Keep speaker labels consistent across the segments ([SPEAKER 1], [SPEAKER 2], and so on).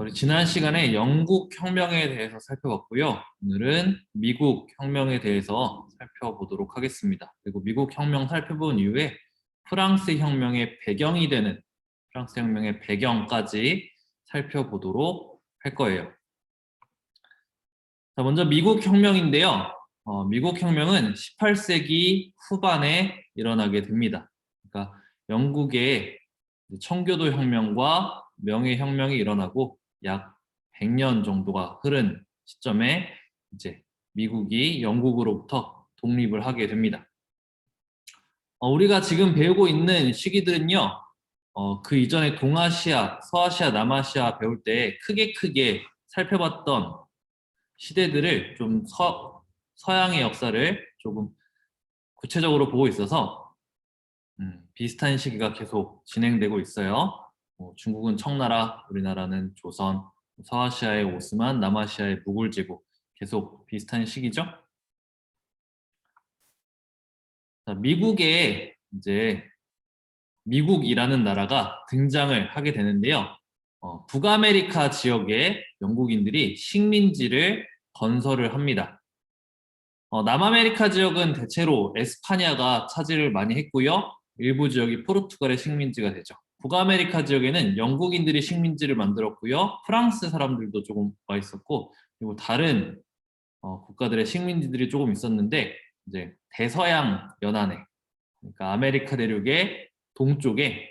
[SPEAKER 1] 우리 지난 시간에 영국 혁명에 대해서 살펴봤고요. 오늘은 미국 혁명에 대해서 살펴보도록 하겠습니다. 그리고 미국 혁명 살펴본 이후에 프랑스 혁명의 배경이 되는 프랑스 혁명의 배경까지 살펴보도록 할 거예요. 자, 먼저 미국 혁명인데요. 어, 미국 혁명은 18세기 후반에 일어나게 됩니다. 그러니까 영국의 청교도 혁명과 명예혁명이 일어나고 약 100년 정도가 흐른 시점에 이제 미국이 영국으로부터 독립을 하게 됩니다. 어, 우리가 지금 배우고 있는 시기들은요, 어, 그 이전에 동아시아, 서아시아, 남아시아 배울 때 크게 크게 살펴봤던 시대들을 좀 서, 서양의 역사를 조금 구체적으로 보고 있어서 음, 비슷한 시기가 계속 진행되고 있어요. 뭐 중국은 청나라, 우리나라는 조선, 서아시아의 오스만, 남아시아의 무굴 제국 계속 비슷한 시기죠. 자, 미국에 이제 미국이라는 나라가 등장을 하게 되는데요. 어, 북아메리카 지역에 영국인들이 식민지를 건설을 합니다. 어, 남아메리카 지역은 대체로 에스파냐가 차지를 많이 했고요. 일부 지역이 포르투갈의 식민지가 되죠. 북아메리카 지역에는 영국인들이 식민지를 만들었고요. 프랑스 사람들도 조금 와 있었고 그리고 다른 어, 국가들의 식민지들이 조금 있었는데 이제 대서양 연안에 그러니까 아메리카 대륙의 동쪽에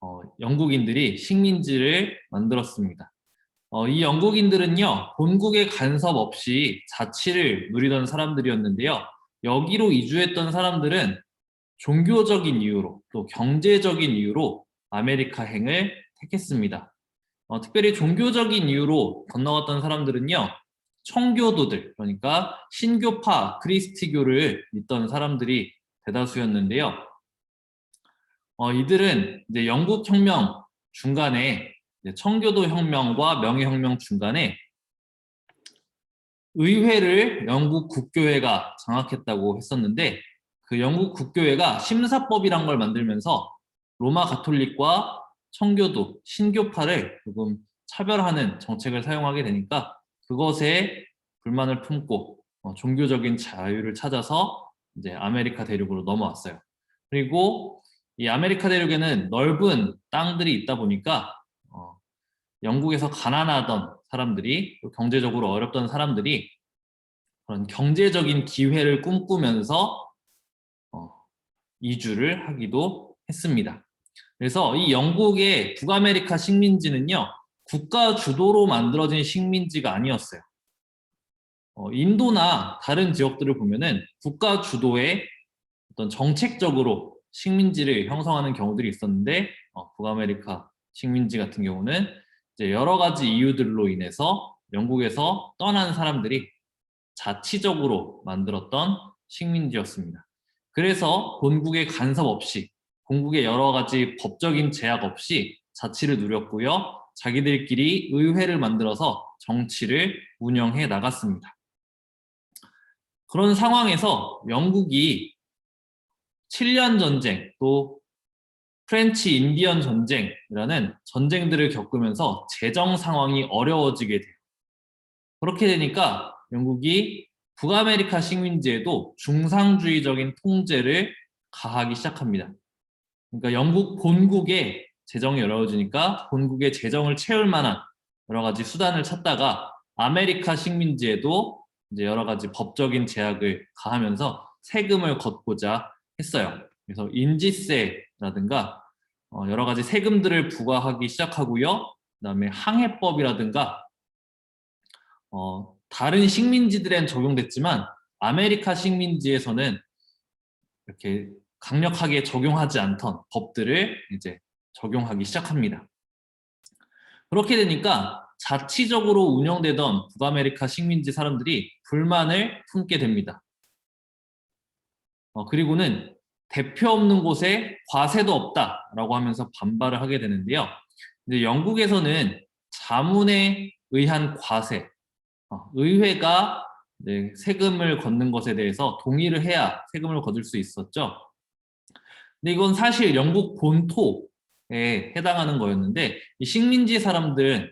[SPEAKER 1] 어, 영국인들이 식민지를 만들었습니다. 어, 이 영국인들은요 본국의 간섭 없이 자치를 누리던 사람들이었는데요. 여기로 이주했던 사람들은 종교적인 이유로 또 경제적인 이유로 아메리카행을 택했습니다. 어, 특별히 종교적인 이유로 건너갔던 사람들은요. 청교도들 그러니까 신교파 그리스티교를 믿던 사람들이 대다수였는데요. 어, 이들은 이제 영국 혁명 중간에 청교도 혁명과 명예혁명 중간에 의회를 영국 국교회가 장악했다고 했었는데 그 영국 국교회가 심사법이란 걸 만들면서 로마 가톨릭과 청교도, 신교파를 조금 차별하는 정책을 사용하게 되니까 그것에 불만을 품고 어, 종교적인 자유를 찾아서 이제 아메리카 대륙으로 넘어왔어요. 그리고 이 아메리카 대륙에는 넓은 땅들이 있다 보니까 어, 영국에서 가난하던 사람들이 경제적으로 어렵던 사람들이 그런 경제적인 기회를 꿈꾸면서 어, 이주를 하기도 했습니다. 그래서 이 영국의 북아메리카 식민지는요, 국가 주도로 만들어진 식민지가 아니었어요. 어, 인도나 다른 지역들을 보면은 국가 주도의 어떤 정책적으로 식민지를 형성하는 경우들이 있었는데 어, 북아메리카 식민지 같은 경우는 이제 여러 가지 이유들로 인해서 영국에서 떠난 사람들이 자치적으로 만들었던 식민지였습니다. 그래서 본국의 간섭 없이 본국의 여러 가지 법적인 제약 없이 자치를 누렸고요. 자기들끼리 의회를 만들어서 정치를 운영해 나갔습니다. 그런 상황에서 영국이 7년 전쟁 또 프렌치 인디언 전쟁이라는 전쟁들을 겪으면서 재정 상황이 어려워지게 돼요. 그렇게 되니까 영국이 북아메리카 식민지에도 중상주의적인 통제를 가하기 시작합니다. 그러니까 영국 본국의 재정이 어려워지니까 본국의 재정을 채울 만한 여러 가지 수단을 찾다가 아메리카 식민지에도 이제 여러 가지 법적인 제약을 가하면서 세금을 걷고자 했어요. 그래서 인지세라든가 어, 여러 가지 세금들을 부과하기 시작하고요. 그다음에 항해법이라든가 어, 다른 식민지들엔 적용됐지만 아메리카 식민지에서는 이렇게 강력하게 적용하지 않던 법들을 이제 적용하기 시작합니다. 그렇게 되니까 자치적으로 운영되던 북아메리카 식민지 사람들이 불만을 품게 됩니다. 어, 그리고는 대표 없는 곳에 과세도 없다라고 하면서 반발을 하게 되는데요. 이제 영국에서는 자문에 의한 과세, 어, 의회가 네, 세금을 걷는 것에 대해서 동의를 해야 세금을 거둘 수 있었죠. 근데 이건 사실 영국 본토 해당하는 거였는데 이 식민지 사람들은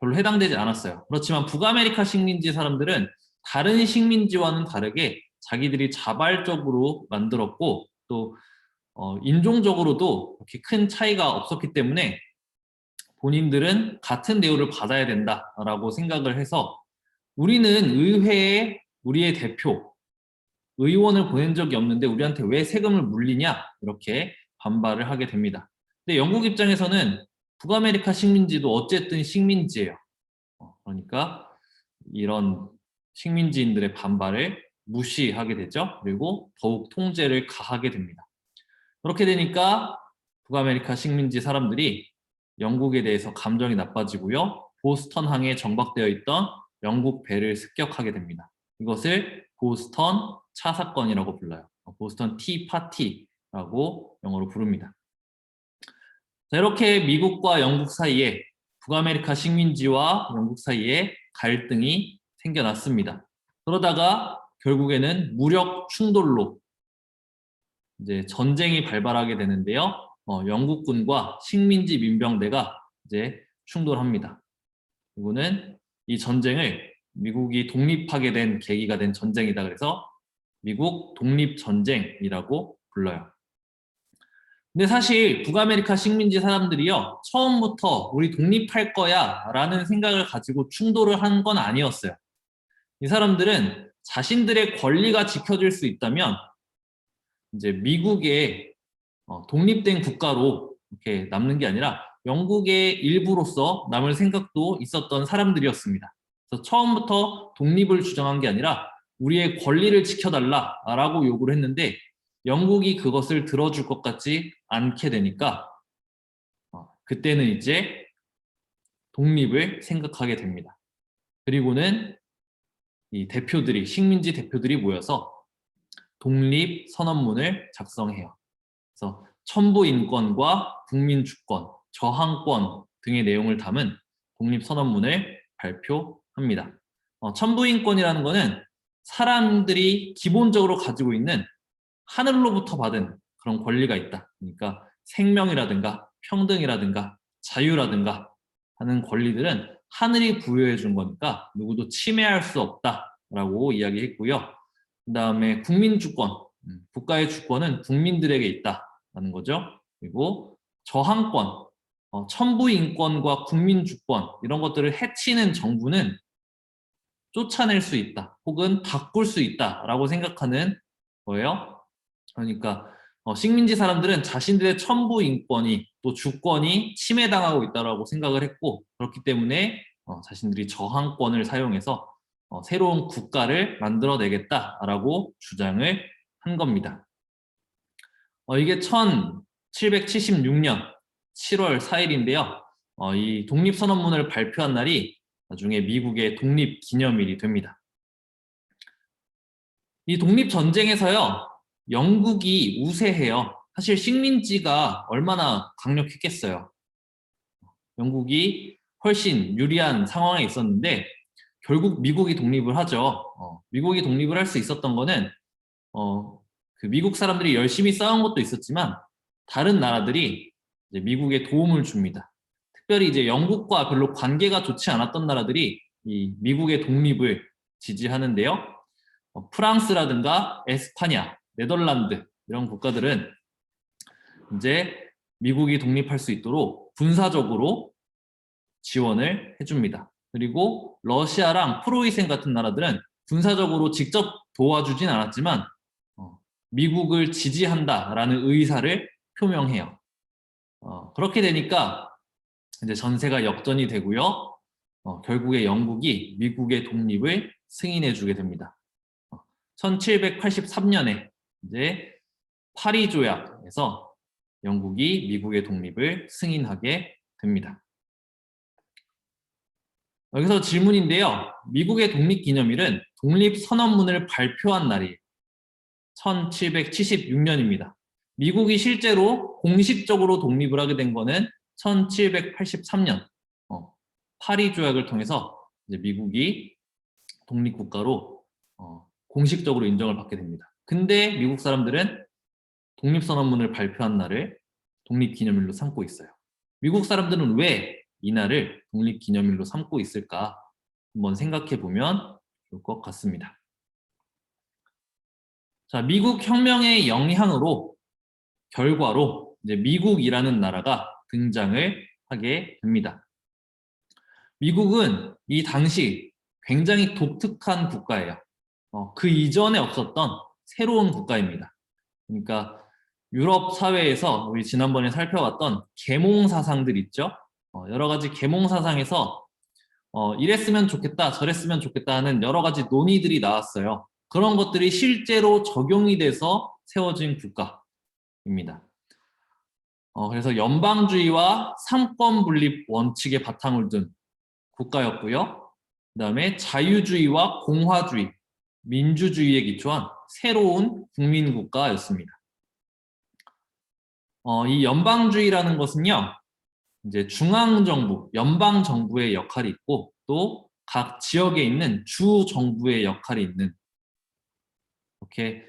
[SPEAKER 1] 별로 해당되지 않았어요. 그렇지만 북아메리카 식민지 사람들은 다른 식민지와는 다르게 자기들이 자발적으로 만들었고 또 어, 인종적으로도 그렇게 큰 차이가 없었기 때문에 본인들은 같은 대우를 받아야 된다라고 생각을 해서 우리는 의회에 우리의 대표, 의원을 보낸 적이 없는데 우리한테 왜 세금을 물리냐 이렇게 반발을 하게 됩니다. 근데 영국 입장에서는 북아메리카 식민지도 어쨌든 식민지예요. 어, 그러니까 이런 식민지인들의 반발을 무시하게 되죠. 그리고 더욱 통제를 가하게 됩니다. 그렇게 되니까 북아메리카 식민지 사람들이 영국에 대해서 감정이 나빠지고요. 보스턴 항에 정박되어 있던 영국 배를 습격하게 됩니다. 이것을 보스턴 차 사건이라고 불러요. 보스턴 티 파티라고 영어로 부릅니다. 자, 이렇게 미국과 영국 사이에 북아메리카 식민지와 영국 사이에 갈등이 생겨났습니다. 그러다가 결국에는 무력 충돌로 이제 전쟁이 발발하게 되는데요. 어, 영국군과 식민지 민병대가 이제 충돌합니다. 이거는 이 전쟁을 미국이 독립하게 된 계기가 된 전쟁이다 그래서 미국 독립전쟁이라고 불러요. 근데 사실 북아메리카 식민지 사람들이요 처음부터 우리 독립할 거야 라는 생각을 가지고 충돌을 한 건 아니었어요. 이 사람들은 자신들의 권리가 지켜질 수 있다면 이제 미국의 어, 독립된 국가로 이렇게 남는 게 아니라 영국의 일부로서 남을 생각도 있었던 사람들이었습니다. 그래서 처음부터 독립을 주장한 게 아니라 우리의 권리를 지켜달라라고 요구를 했는데 영국이 그것을 들어줄 것 같지 않게 되니까 어, 그때는 이제 독립을 생각하게 됩니다. 그리고는 이 대표들이 식민지 대표들이 모여서 독립 선언문을 작성해요. 그래서 천부 인권과 국민 주권, 저항권 등의 내용을 담은 독립 선언문을 발표합니다. 어, 천부 인권이라는 것은 사람들이 기본적으로 가지고 있는 하늘로부터 받은 그런 권리가 있다. 그러니까 생명이라든가 평등이라든가 자유라든가 하는 권리들은 하늘이 부여해 준 거니까 누구도 침해할 수 없다라고 이야기했고요. 그 다음에 국민 주권, 음, 국가의 주권은 국민들에게 있다라는 거죠. 그리고 저항권, 어, 천부 인권과 국민 주권 이런 것들을 해치는 정부는 쫓아낼 수 있다, 혹은 바꿀 수 있다라고 생각하는 거예요. 그러니까 어, 식민지 사람들은 자신들의 천부 인권이 또 주권이 침해당하고 있다고 생각을 했고 그렇기 때문에 어, 자신들이 저항권을 사용해서 어, 새로운 국가를 만들어내겠다라고 주장을 한 겁니다. 어, 이게 1776년 7월 4일인데요. 어, 이 독립선언문을 발표한 날이 나중에 미국의 독립기념일이 됩니다. 이 독립전쟁에서요, 영국이 우세해요. 사실 식민지가 얼마나 강력했겠어요. 영국이 훨씬 유리한 상황에 있었는데 결국 미국이 독립을 하죠. 어, 미국이 독립을 할 수 있었던 거는 어, 그 미국 사람들이 열심히 싸운 것도 있었지만 다른 나라들이 미국에 도움을 줍니다. 특별히 이제 영국과 별로 관계가 좋지 않았던 나라들이 이 미국의 독립을 지지하는데요. 어, 프랑스라든가 에스파냐, 네덜란드 이런 국가들은 이제 미국이 독립할 수 있도록 군사적으로 지원을 해줍니다. 그리고 러시아랑 프로이센 같은 나라들은 군사적으로 직접 도와주진 않았지만 어, 미국을 지지한다라는 의사를 표명해요. 어, 그렇게 되니까 이제 전세가 역전이 되고요. 어, 결국에 영국이 미국의 독립을 승인해 주게 됩니다. 1783년에 이제 파리 조약에서 영국이 미국의 독립을 승인하게 됩니다. 여기서 질문인데요. 미국의 독립기념일은 독립선언문을 발표한 날이 1776년입니다. 미국이 실제로 공식적으로 독립을 하게 된 거는 1783년 어, 파리 조약을 통해서 미국이 독립국가로 어, 공식적으로 인정을 받게 됩니다. 근데 미국 사람들은 독립선언문을 발표한 날을 독립기념일로 삼고 있어요. 미국 사람들은 왜 이날을 독립기념일로 삼고 있을까? 한번 생각해 보면 좋을 것 같습니다. 자, 미국 혁명의 영향으로 결과로 이제 미국이라는 나라가 등장을 하게 됩니다. 미국은 이 당시 굉장히 독특한 국가예요. 어, 그 이전에 없었던 새로운 국가입니다. 그러니까 유럽 사회에서 우리 지난번에 살펴봤던 계몽 사상들 있죠. 어, 여러 가지 계몽 사상에서 어, 이랬으면 좋겠다, 저랬으면 좋겠다 하는 여러 가지 논의들이 나왔어요. 그런 것들이 실제로 적용이 돼서 세워진 국가 입니다. 어, 그래서 연방주의와 삼권 분립 원칙의 바탕을 둔 국가였고요. 그 다음에 자유주의와 공화주의, 민주주의에 기초한 새로운 국민국가였습니다. 어, 이 연방주의라는 것은요, 이제 중앙정부, 연방정부의 역할이 있고, 또 각 지역에 있는 주정부의 역할이 있는, 이렇게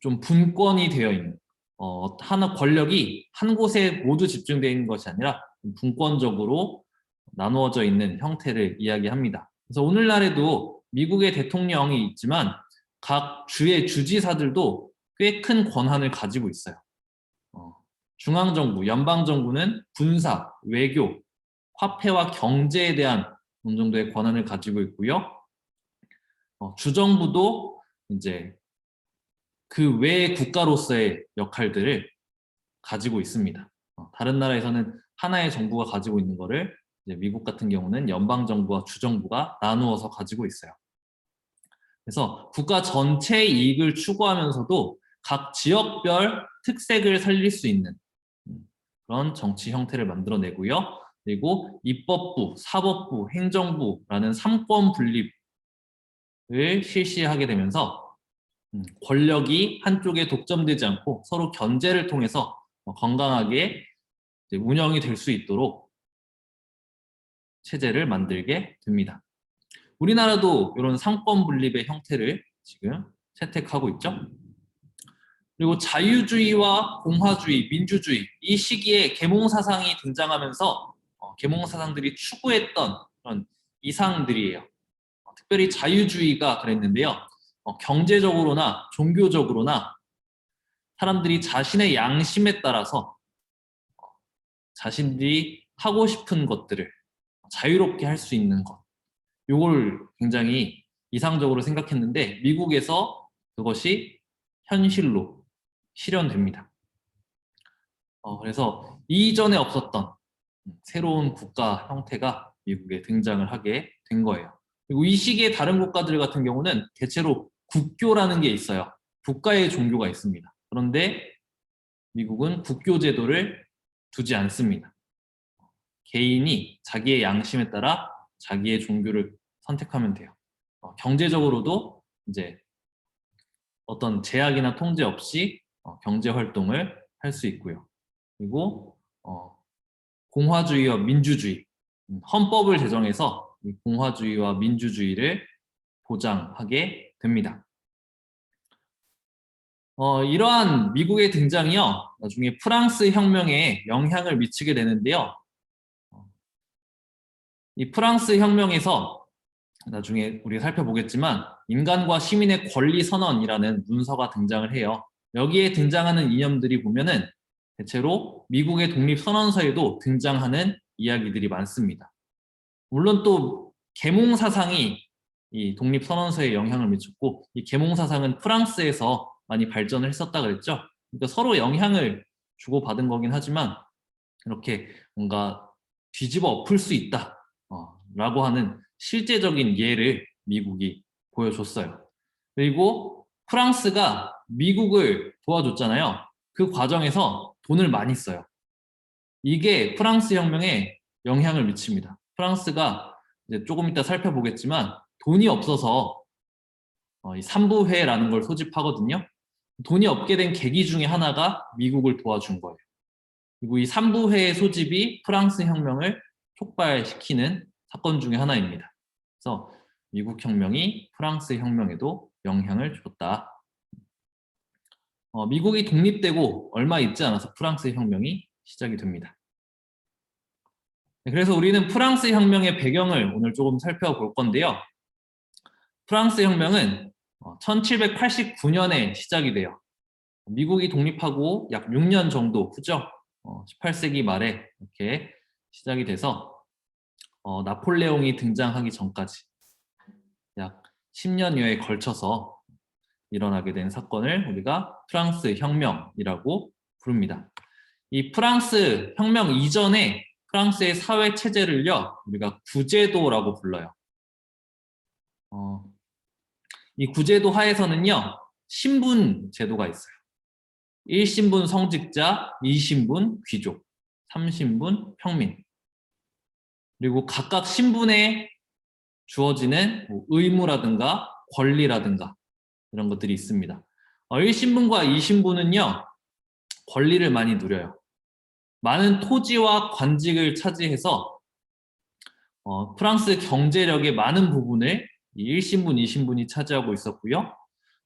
[SPEAKER 1] 좀 분권이 되어 있는, 어, 하나 권력이 한 곳에 모두 집중되어 있는 것이 아니라 분권적으로 나누어져 있는 형태를 이야기합니다. 그래서 오늘날에도 미국의 대통령이 있지만 각 주의 주지사들도 꽤 큰 권한을 가지고 있어요. 어, 중앙정부, 연방정부는 군사, 외교, 화폐와 경제에 대한 어느 정도의 권한을 가지고 있고요. 어, 주정부도 이제 그 외의 국가로서의 역할들을 가지고 있습니다. 어, 다른 나라에서는 하나의 정부가 가지고 있는 거를 미국 같은 경우는 연방 정부와 주정부가 나누어서 가지고 있어요. 그래서 국가 전체의 이익을 추구하면서도 각 지역별 특색을 살릴 수 있는 음, 그런 정치 형태를 만들어내고요. 그리고 입법부, 사법부, 행정부라는 삼권 분립을 실시하게 되면서 음, 권력이 한쪽에 독점되지 않고 서로 견제를 통해서 건강하게 운영이 될 수 있도록 체제를 만들게 됩니다. 우리나라도 이런 상권 분립의 형태를 지금 채택하고 있죠. 그리고 자유주의와 공화주의, 민주주의 이 시기에 계몽 사상이 등장하면서 어, 계몽 사상들이 추구했던 그런 이상들이에요. 어, 특별히 자유주의가 그랬는데요. 어, 경제적으로나 종교적으로나 사람들이 자신의 양심에 따라서 어, 자신들이 하고 싶은 것들을 자유롭게 할 수 있는 것. 요걸 굉장히 이상적으로 생각했는데 미국에서 그것이 현실로 실현됩니다. 어, 그래서 이전에 없었던 새로운 국가 형태가 미국에 등장을 하게 된 거예요. 그리고 이 시기에 다른 국가들 같은 경우는 대체로 국교라는 게 있어요. 국가의 종교가 있습니다. 그런데 미국은 국교 제도를 두지 않습니다. 개인이 자기의 양심에 따라 자기의 종교를 선택하면 돼요. 어, 경제적으로도 이제 어떤 제약이나 통제 없이 어, 경제 활동을 할 수 있고요. 그리고 어, 공화주의와 민주주의, 음, 헌법을 제정해서 공화주의와 민주주의를 보장하게 됩니다. 어, 이러한 미국의 등장이요, 나중에 프랑스 혁명에 영향을 미치게 되는데요. 이 프랑스 혁명에서 나중에 우리가 살펴보겠지만 인간과 시민의 권리 선언이라는 문서가 등장을 해요. 여기에 등장하는 이념들이 보면은 대체로 미국의 독립 선언서에도 등장하는 이야기들이 많습니다. 물론 또 계몽 사상이 이 독립 선언서에 영향을 미쳤고 이 계몽 사상은 프랑스에서 많이 발전을 했었다 그랬죠. 그러니까 서로 영향을 주고 받은 거긴 하지만 이렇게 뭔가 뒤집어 엎을 수 있다. 라고 하는 실제적인 예를 미국이 보여줬어요. 그리고 프랑스가 미국을 도와줬잖아요. 그 과정에서 돈을 많이 써요. 이게 프랑스 혁명에 영향을 미칩니다. 프랑스가 이제 조금 이따 살펴보겠지만 돈이 없어서 어, 이 삼부회라는 걸 소집하거든요. 돈이 없게 된 계기 중에 하나가 미국을 도와준 거예요. 그리고 이 삼부회의 소집이 프랑스 혁명을 촉발시키는 사건 중의 하나입니다. 그래서 미국 혁명이 프랑스 혁명에도 영향을 줬다. 어, 미국이 독립되고 얼마 있지 않아서 프랑스 혁명이 시작이 됩니다. 네, 그래서 우리는 프랑스 혁명의 배경을 오늘 조금 살펴볼 건데요. 프랑스 혁명은 1789년에 시작이 돼요. 미국이 독립하고 약 6년 정도 후죠. 18세기 말에 이렇게 시작이 돼서 어, 나폴레옹이 등장하기 전까지 약 10년여에 걸쳐서 일어나게 된 사건을 우리가 프랑스 혁명이라고 부릅니다. 이 프랑스 혁명 이전에 프랑스의 사회 체제를요 우리가 구제도라고 불러요. 어, 이 구제도 하에서는요 신분 제도가 있어요. 1신분 성직자, 2신분 귀족, 3신분 평민. 그리고 각각 신분에 주어지는 뭐 의무라든가 권리라든가 이런 것들이 있습니다. 1신분과 어, 2신분은요, 권리를 많이 누려요. 많은 토지와 관직을 차지해서 어, 프랑스 경제력의 많은 부분을 1신분, 2신분이 차지하고 있었고요.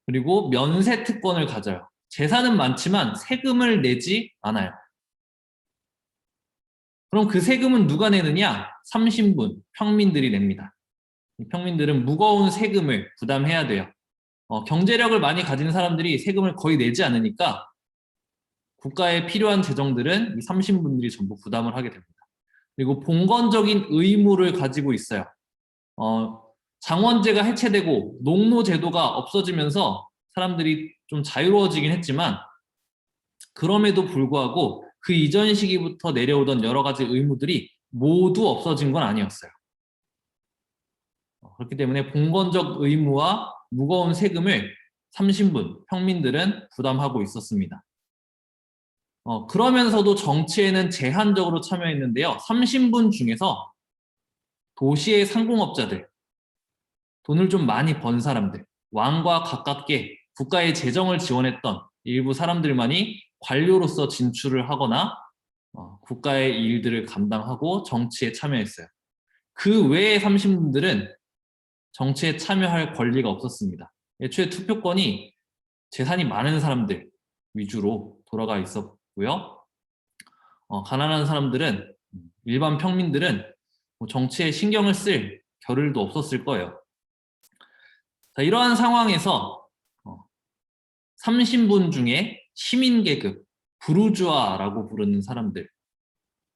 [SPEAKER 1] 그리고 면세 특권을 가져요. 재산은 많지만 세금을 내지 않아요. 그럼 그 세금은 누가 내느냐? 삼신분, 평민들이 냅니다. 평민들은 무거운 세금을 부담해야 돼요. 어, 경제력을 많이 가진 사람들이 세금을 거의 내지 않으니까 국가에 필요한 재정들은 이 삼신분들이 전부 부담을 하게 됩니다. 그리고 봉건적인 의무를 가지고 있어요. 어, 장원제가 해체되고 농노제도가 없어지면서 사람들이 좀 자유로워지긴 했지만 그럼에도 불구하고 그 이전 시기부터 내려오던 여러 가지 의무들이 모두 없어진 건 아니었어요. 어, 그렇기 때문에 봉건적 의무와 무거운 세금을 삼신분, 평민들은 부담하고 있었습니다. 어, 그러면서도 정치에는 제한적으로 참여했는데요. 삼신분 중에서 도시의 상공업자들, 돈을 좀 많이 번 사람들, 왕과 가깝게 국가의 재정을 지원했던 일부 사람들만이 관료로서 진출을 하거나 어, 국가의 일들을 감당하고 정치에 참여했어요. 그 외의 30분들은 정치에 참여할 권리가 없었습니다. 애초에 투표권이 재산이 많은 사람들 위주로 돌아가 있었고요. 어, 가난한 사람들은 일반 평민들은 뭐 정치에 신경을 쓸 겨를도 없었을 거예요. 자, 이러한 상황에서 30분 중에 시민계급, 부르주아라고 부르는 사람들,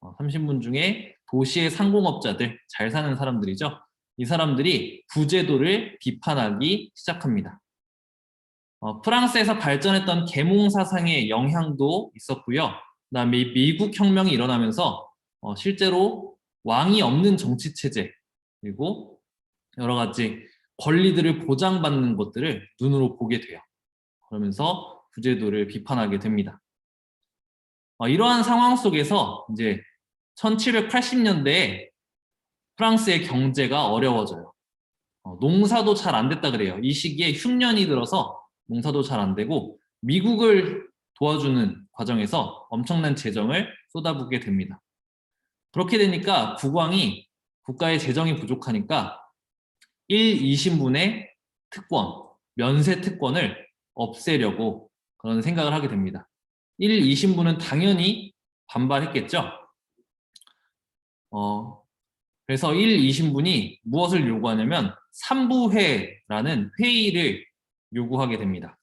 [SPEAKER 1] 30분 어, 중에 도시의 상공업자들, 잘 사는 사람들이죠. 이 사람들이 구제도를 비판하기 시작합니다. 어, 프랑스에서 발전했던 계몽 사상의 영향도 있었고요. 그다음에 미국 혁명이 일어나면서 어, 실제로 왕이 없는 정치 체제 그리고 여러 가지 권리들을 보장받는 것들을 눈으로 보게 돼요. 그러면서 구제도를 비판하게 됩니다. 어, 이러한 상황 속에서 이제 1780년대에 프랑스의 경제가 어려워져요. 어, 농사도 잘 안 됐다 그래요. 이 시기에 흉년이 들어서 농사도 잘 안 되고 미국을 도와주는 과정에서 엄청난 재정을 쏟아붓게 됩니다. 그렇게 되니까 국왕이 국가의 재정이 부족하니까 1, 2신분의 특권, 면세 특권을 없애려고 그런 생각을 하게 됩니다. 1, 2신분은 당연히 반발했겠죠. 어, 그래서 1, 2신분이 무엇을 요구하냐면 3부회라는 회의를 요구하게 됩니다.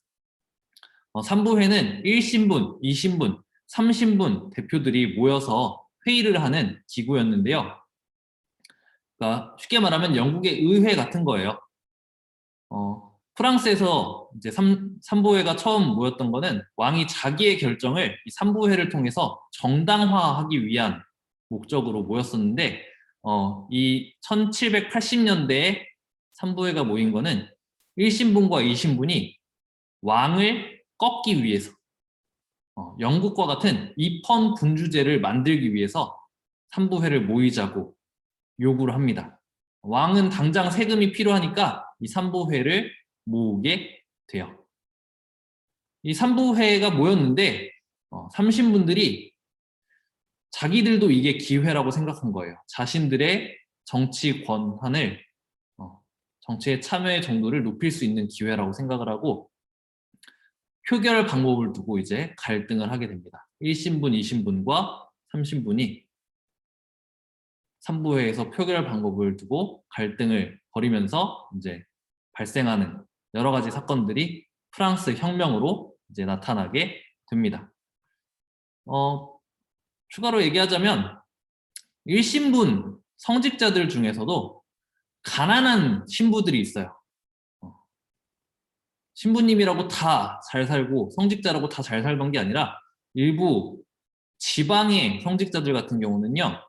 [SPEAKER 1] 어, 3부회는 1신분, 2신분, 3신분 대표들이 모여서 회의를 하는 기구였는데요. 그러니까 쉽게 말하면 영국의 의회 같은 거예요. 어, 프랑스에서 이제 삼, 삼부회가 처음 모였던 거는 왕이 자기의 결정을 이 삼부회를 통해서 정당화하기 위한 목적으로 모였었는데 어, 이 1780년대에 삼부회가 모인 거는 1신분과 2신분이 왕을 꺾기 위해서 어, 영국과 같은 입헌 군주제를 만들기 위해서 삼부회를 모이자고 요구를 합니다. 왕은 당장 세금이 필요하니까 이 삼부회를 모으게 돼요. 이 3부회가 모였는데 어, 30분들이 자기들도 이게 기회라고 생각한 거예요. 자신들의 정치 권한을 어, 정치의 참여의 정도를 높일 수 있는 기회라고 생각을 하고 표결 방법을 두고 이제 갈등을 하게 됩니다. 1신분, 2신분과 삼신분이 삼부회에서 표결 방법을 두고 갈등을 벌이면서 이제 발생하는 여러 가지 사건들이 프랑스 혁명으로 이제 나타나게 됩니다. 어, 추가로 얘기하자면 일신분 성직자들 중에서도 가난한 신부들이 있어요. 어, 신부님이라고 다 잘 살고 성직자라고 다 잘 살던 게 아니라 일부 지방의 성직자들 같은 경우는요.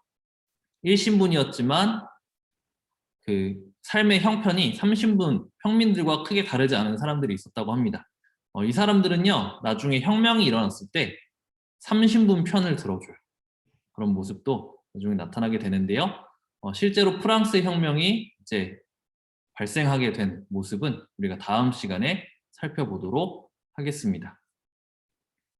[SPEAKER 1] 일신분이었지만 그 삶의 형편이 삼신분 평민들과 크게 다르지 않은 사람들이 있었다고 합니다. 어, 이 사람들은요 나중에 혁명이 일어났을 때 삼신분 편을 들어줘요. 그런 모습도 나중에 나타나게 되는데요. 어, 실제로 프랑스 혁명이 이제 발생하게 된 모습은 우리가 다음 시간에 살펴보도록 하겠습니다.